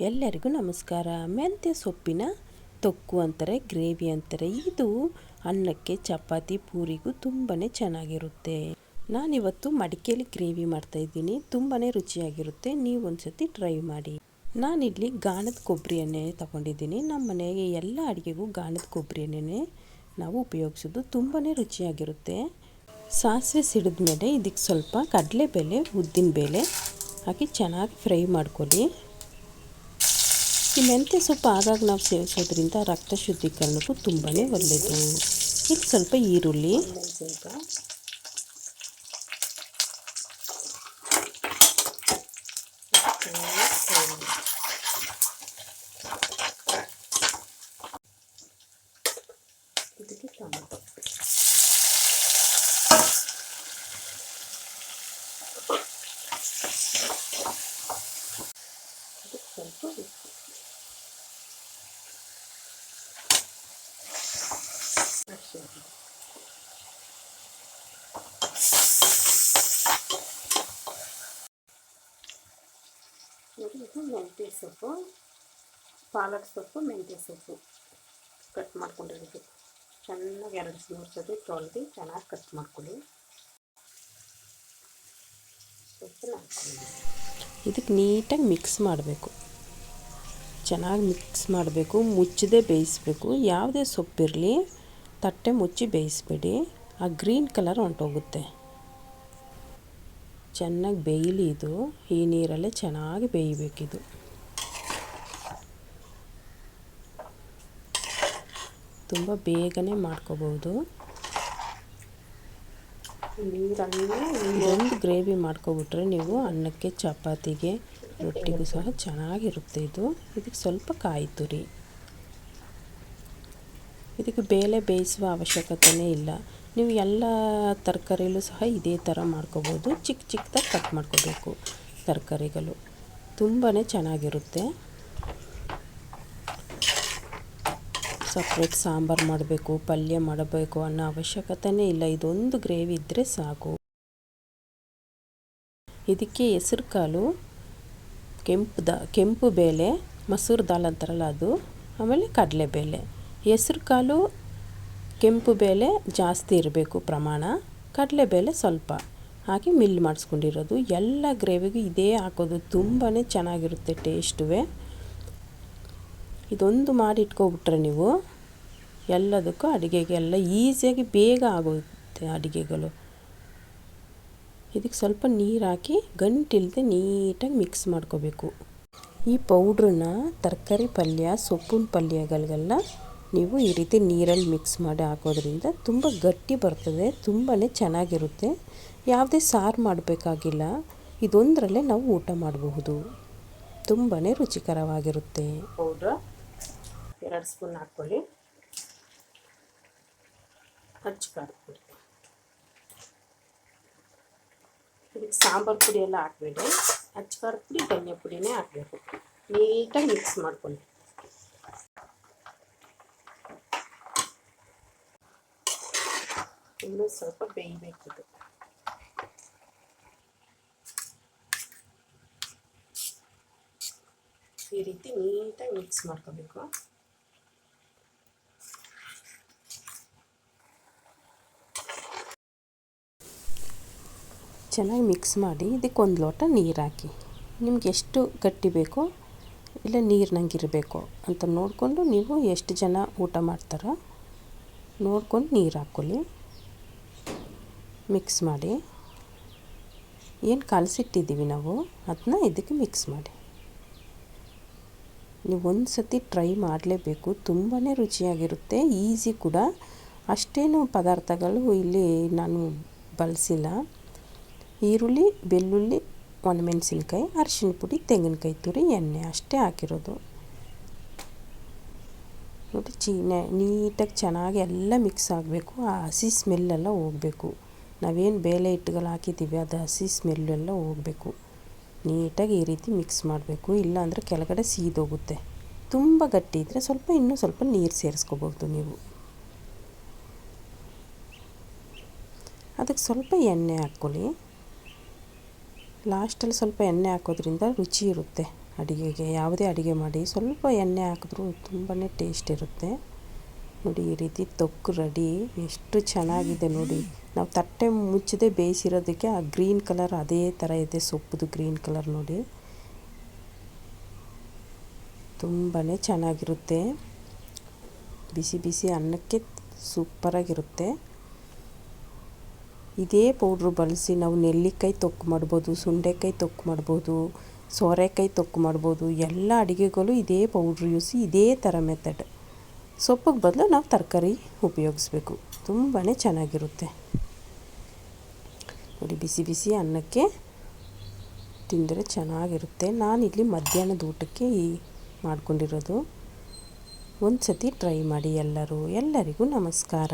ಎಲ್ಲರಿಗೂ ನಮಸ್ಕಾರ. ಮೆಂತ್ಯ ಸೊಪ್ಪಿನ ತೊಕ್ಕು ಅಂತಾರೆ, ಗ್ರೇವಿ ಅಂತಾರೆ. ಇದು ಅನ್ನಕ್ಕೆ ಚಪಾತಿ ಪೂರಿಗೂ ತುಂಬಾ ಚೆನ್ನಾಗಿರುತ್ತೆ. ನಾನಿವತ್ತು ಮಡಿಕೇಲಿ ಗ್ರೇವಿ ಮಾಡ್ತಾ ಇದ್ದೀನಿ. ತುಂಬಾ ರುಚಿಯಾಗಿರುತ್ತೆ. ನೀವು ಒಂದ್ಸತಿ ಟ್ರೈ ಮಾಡಿ. ನಾನಿಲ್ಲಿ ಗಾಣದ ಕೊಬ್ಬರಿ ಎಣ್ಣೆ ತಗೊಂಡಿದ್ದೀನಿ. ನಮ್ಮ ಮನೆಗೆ ಎಲ್ಲ ಅಡುಗೆಗೂ ಗಾಣದ ಕೊಬ್ಬರಿ ಎಣ್ಣೆನೇ ನಾವು ಉಪಯೋಗಿಸೋದು ತುಂಬಾ ರುಚಿಯಾಗಿರುತ್ತೆ. ಸಾಸಿವೆ ಸಿಡಿದ ಮೇಲೆ ಇದಕ್ಕೆ ಸ್ವಲ್ಪ ಕಡಲೆಬೇಳೆ, ಉದ್ದಿನಬೇಳೆ ಹಾಕಿ ಚೆನ್ನಾಗಿ ಫ್ರೈ ಮಾಡ್ಕೊಳ್ಳಿ. ಈ ಮೆಂತ್ಯ ಸೊಪ್ಪು ಆಗಾಗ ನಾವು ಸೇವಿಸೋದ್ರಿಂದ ರಕ್ತ ಶುದ್ಧೀಕರಣಕ್ಕೂ ತುಂಬಾ ಒಳ್ಳೆಯದು ಈಗ ಸ್ವಲ್ಪ ಈರುಳ್ಳಿ. ಟೊಮೆಟೊ. ಇದಕ್ಕೆ ಸ್ವಲ್ಪ ಉಪ್ಪು ಅಷ್ಟೇ ನೋಡಿ ಇದು ಮೆಂತ್ಯ ಸೊಪ್ಪು ಪಾಲಕ್ ಸೊಪ್ಪು, ಮೆಂತ್ಯ ಸೊಪ್ಪು. ಕಟ್ ಮಾಡ್ಕೊಂಡಿರೋದು ಚೆನ್ನಾಗಿ ಎರಡು ಮೂರು ಸತಿ ತೊಳೆದು ಚೆನ್ನಾಗಿ ಕಟ್ ಮಾಡ್ಕೊಳ್ಳಿ. ಇದಕ್ಕೆ ನೀಟಾಗಿ ಮಿಕ್ಸ್ ಮಾಡಬೇಕು. ಚೆನ್ನಾಗಿ ಮಿಕ್ಸ್ ಮಾಡಬೇಕು, ಮುಚ್ಚದೆ ಬೇಯಿಸಬೇಕು. ಯಾವುದೇ ಸೊಪ್ಪಿರಲಿ, ತಟ್ಟೆ ಮುಚ್ಚಿ ಬೇಯಿಸಬೇಡಿ. ಆ ಗ್ರೀನ್ ಕಲರ್ ಹೊಂಟೋಗುತ್ತೆ. ಚೆನ್ನಾಗಿ ಬೇಯಲಿ ಇದು ಈ ನೀರಲ್ಲೇ ಚೆನ್ನಾಗಿ ಬೇಯಬೇಕಿದು. ತುಂಬ ಬೇಗನೆ ಮಾಡ್ಕೋಬೋದು. ಒಂದು ಗ್ರೇವಿ ಮಾಡ್ಕೊಬಿಟ್ರೆ ನೀವು ಅನ್ನಕ್ಕೆ, ಚಪಾತಿಗೆ, ರೊಟ್ಟಿಗೂ ಸಹ ಚೆನ್ನಾಗಿರುತ್ತೆ ಇದು. ಇದಕ್ಕೆ ಸ್ವಲ್ಪ ಕಾಯಿ ತುರಿ. ಇದಕ್ಕೆ ಬೇಳೆ ಬೇಯಿಸುವ ಅವಶ್ಯಕತೆಯೇ ಇಲ್ಲ. ನೀವು ಎಲ್ಲ ತರಕಾರಿಲೂ ಸಹ ಇದೇ ಥರ ಮಾಡ್ಕೋಬೋದು. ಚಿಕ್ಕ ಚಿಕ್ಕದಾಗಿ ಕಟ್ ಮಾಡ್ಕೋಬೇಕು ತರಕಾರಿಗಳು. ತುಂಬಾ ಚೆನ್ನಾಗಿರುತ್ತೆ. ಸಪ್ರೇಟ್ ಸಾಂಬಾರು ಮಾಡಬೇಕು, ಪಲ್ಯ ಮಾಡಬೇಕು ಅನ್ನೋ ಅವಶ್ಯಕತೆಯೇ ಇಲ್ಲ. ಇದೊಂದು ಗ್ರೇವಿ ಇದ್ದರೆ ಸಾಕು. ಇದಕ್ಕೆ ಹೆಸ್ರು ಕಾಳು, ಕೆಂಪು ದ, ಕೆಂಪು ಬೇಳೆ, ಮಸೂರು ದಾಲ್ ಅಂತಾರಲ್ಲ ಅದು, ಆಮೇಲೆ ಕಡಲೆಬೇಳೆ ಹೆಸ್ರು ಕಾಳು ಕೆಂಪು ಬೇಳೆ ಜಾಸ್ತಿ ಇರಬೇಕು ಪ್ರಮಾಣ ಕಡಲೆಬೇಳೆ ಸ್ವಲ್ಪ. ಹಾಕಿ ಮಿಲ್ ಮಾಡಿಸ್ಕೊಂಡಿರೋದು. ಎಲ್ಲ ಗ್ರೇವಿಗೂ ಇದೇ ಹಾಕೋದು ತುಂಬಾ ಚೆನ್ನಾಗಿರುತ್ತೆ ಟೇಸ್ಟುವೆ. ಇದೊಂದು ಮಾಡಿ ಇಟ್ಕೊಬಿಟ್ರೆ ನೀವು ಎಲ್ಲದಕ್ಕೂ ಅಡುಗೆಗೆಲ್ಲ ಈಸಿಯಾಗಿ ಬೇಗ ಆಗುತ್ತೆ ಅಡುಗೆಗಳು. ಇದಕ್ಕೆ ಸ್ವಲ್ಪ ನೀರು ಹಾಕಿ ಗಂಟಿಲ್ಲದೆ ನೀಟಾಗಿ ಮಿಕ್ಸ್ ಮಾಡ್ಕೋಬೇಕು. ಈ ಪೌಡ್ರನ್ನ ತರಕಾರಿ ಪಲ್ಯ, ಸೊಪ್ಪಿನ ಪಲ್ಯಗಳಿಗೆಲ್ಲ ನೀವು ಈ ರೀತಿ ನೀರಲ್ಲಿ ಮಿಕ್ಸ್ ಮಾಡಿ ಹಾಕೋದ್ರಿಂದ ತುಂಬ ಗಟ್ಟಿ ಬರ್ತದೆ ತುಂಬಾ ಚೆನ್ನಾಗಿರುತ್ತೆ. ಯಾವುದೇ ಸಾರು ಮಾಡಬೇಕಾಗಿಲ್ಲ, ಇದೊಂದರಲ್ಲೇ ನಾವು ಊಟ ಮಾಡಬಹುದು. ತುಂಬಾ ರುಚಿಕರವಾಗಿರುತ್ತೆ. ಪೌಡ್ರ ಎರಡು ಸ್ಪೂನ್ ಹಾಕ್ಕೊಳ್ಳಿ. ಹಚ್ಚಿ ಪುಡಿ ಇದಕ್ಕೆ ಸಾಂಬಾರು ಪುಡಿ ಎಲ್ಲ ಹಾಕಬೇಡಿ. ಹಚ್ಚಿ ಪುಡಿ ಧನ್ಯ ಪುಡಿನೇ ಹಾಕಬೇಕು. ನೀಟಾಗಿ ಮಿಕ್ಸ್ ಮಾಡ್ಕೊಳ್ಳಿ. ಇನ್ನೂ ಸ್ವಲ್ಪ ಬೇಯಬೇಕಿದೆ ಈ ರೀತಿ ನೀಟಾಗಿ ಮಿಕ್ಸ್ ಮಾಡ್ಕೋಬೇಕು ಚೆನ್ನಾಗಿ ಮಿಕ್ಸ್ ಮಾಡಿ ಇದಕ್ಕೆ ಒಂದು ಲೋಟ ನೀರು ಹಾಕಿ. ನಿಮ್ಗೆ ಎಷ್ಟು ಗಟ್ಟಿ ಬೇಕೋ ಇಲ್ಲ ನೀರಿನಂಗೆ ಇರಬೇಕು ಅಂತ ನೋಡಿಕೊಂಡು ನೀವು ಎಷ್ಟು ಜನ ಊಟ ಮಾಡ್ತಾರೋ ನೋಡ್ಕೊಂಡು ನೀರು ಹಾಕ್ಕೊಳ್ಳಿ ಮಿಕ್ಸ್ ಮಾಡಿ. ಏನು ಕಲಸಿಟ್ಟಿದ್ದೀವಿ ನಾವು? ಅದನ್ನ ಇದಕ್ಕೆ ಮಿಕ್ಸ್ ಮಾಡಿ. ನೀವು ಒಂದು ಸತಿ ಟ್ರೈ ಮಾಡಲೇಬೇಕು. ತುಂಬಾ ರುಚಿಯಾಗಿರುತ್ತೆ. ಈಸಿ ಕೂಡ. ಅಷ್ಟೇನು ಪದಾರ್ಥಗಳು ಇಲ್ಲಿ ನಾನು ಬಳಸಿಲ್ಲ. ಈರುಳ್ಳಿ, ಬೆಳ್ಳುಳ್ಳಿ, ಒಣಮೆಣಸಿನ್ಕಾಯಿ, ಅರಿಶಿಣ ಪುಡಿ, ತೆಂಗಿನಕಾಯಿ ತುರಿ, ಎಣ್ಣೆ ಅಷ್ಟೇ ಹಾಕಿರೋದು. ನೋಡಿ, ಚೀನೆ ನೀಟಾಗಿ ಚೆನ್ನಾಗಿ ಎಲ್ಲ ಮಿಕ್ಸ್ ಆಗಬೇಕು. ಆ ಹಸಿ ಸ್ಮೆಲ್ಲೆಲ್ಲ ಹೋಗಬೇಕು. ನಾವೇನು ಬೇಳೆ ಹಿಟ್ಟುಗಳು ಹಾಕಿದ್ದೀವಿ, ಅದು ಹಸಿ ಸ್ಮೆಲ್ಲೆಲ್ಲ ಹೋಗಬೇಕು. ನೀಟಾಗಿ ಈ ರೀತಿ ಮಿಕ್ಸ್ ಮಾಡಬೇಕು. ಇಲ್ಲಾಂದರೆ ಕೆಳಗಡೆ ಸೀದೋಗುತ್ತೆ. ತುಂಬ ಗಟ್ಟಿ ಇದ್ದರೆ ಸ್ವಲ್ಪ ಇನ್ನೂ ಸ್ವಲ್ಪ ನೀರು ಸೇರಿಸ್ಕೋಬೋದು ನೀವು. ಅದಕ್ಕೆ ಸ್ವಲ್ಪ ಎಣ್ಣೆ ಹಾಕ್ಕೊಳ್ಳಿ. ಲಾಸ್ಟಲ್ಲಿ ಸ್ವಲ್ಪ ಎಣ್ಣೆ ಹಾಕೋದ್ರಿಂದ ರುಚಿ ಇರುತ್ತೆ ಅಡುಗೆಗೆ. ಯಾವುದೇ ಅಡುಗೆ ಮಾಡಿ ಸ್ವಲ್ಪ ಎಣ್ಣೆ ಹಾಕಿದ್ರೂ ತುಂಬಾ ಟೇಸ್ಟ್ ಇರುತ್ತೆ. ನೋಡಿ ಈ ರೀತಿ ತೊಕ್ಕು ರೆಡಿ. ಎಷ್ಟು ಚೆನ್ನಾಗಿದೆ ನೋಡಿ. ನಾವು ತಟ್ಟೆ ಮುಚ್ಚದೆ ಬೇಯಿಸಿರೋದಕ್ಕೆ ಆ ಗ್ರೀನ್ ಕಲರ್ ಅದೇ ಥರ ಇದೆ ಸೊಪ್ಪುದು ಗ್ರೀನ್ ಕಲರ್ ನೋಡಿ. ತುಂಬಾ ಚೆನ್ನಾಗಿರುತ್ತೆ. ಬಿಸಿ ಬಿಸಿ ಅನ್ನಕ್ಕೆ ಸೂಪರಾಗಿರುತ್ತೆ. ಇದೇ ಪೌಡ್ರು ಬಳಸಿ ನಾವು ನೆಲ್ಲಿಕಾಯಿ ತೊಕ್ಕು ಮಾಡ್ಬೋದು ಸುಂಡೆಕಾಯಿ ತೊಕ್ಕು ಮಾಡ್ಬೋದು, ಸೋರೆಕಾಯಿ ತೊಕ್ಕು ಮಾಡ್ಬೋದು, ಎಲ್ಲ ಅಡುಗೆಗಳು ಇದೇ ಪೌಡ್ರ್ ಯೂಸಿ ಇದೇ ಥರ ಮೆಥಡ್ ಸೊಪ್ಪಿಗೆ ಬದಲು ನಾವು ತರಕಾರಿ ಉಪಯೋಗಿಸ್ಬೇಕು. ತುಂಬಾ ಚೆನ್ನಾಗಿರುತ್ತೆ. ನೋಡಿ, ಬಿಸಿ ಬಿಸಿ ಅನ್ನಕ್ಕೆ ತಿಂದರೆ ಚೆನ್ನಾಗಿರುತ್ತೆ. ನಾನಿಲ್ಲಿ ಮಧ್ಯಾಹ್ನದ ಊಟಕ್ಕೆ ಈ ಮಾಡ್ಕೊಂಡಿರೋದು. ಒಂದು ಸತಿ ಟ್ರೈ ಮಾಡಿ ಎಲ್ಲರೂ. ಎಲ್ಲರಿಗೂ ನಮಸ್ಕಾರ.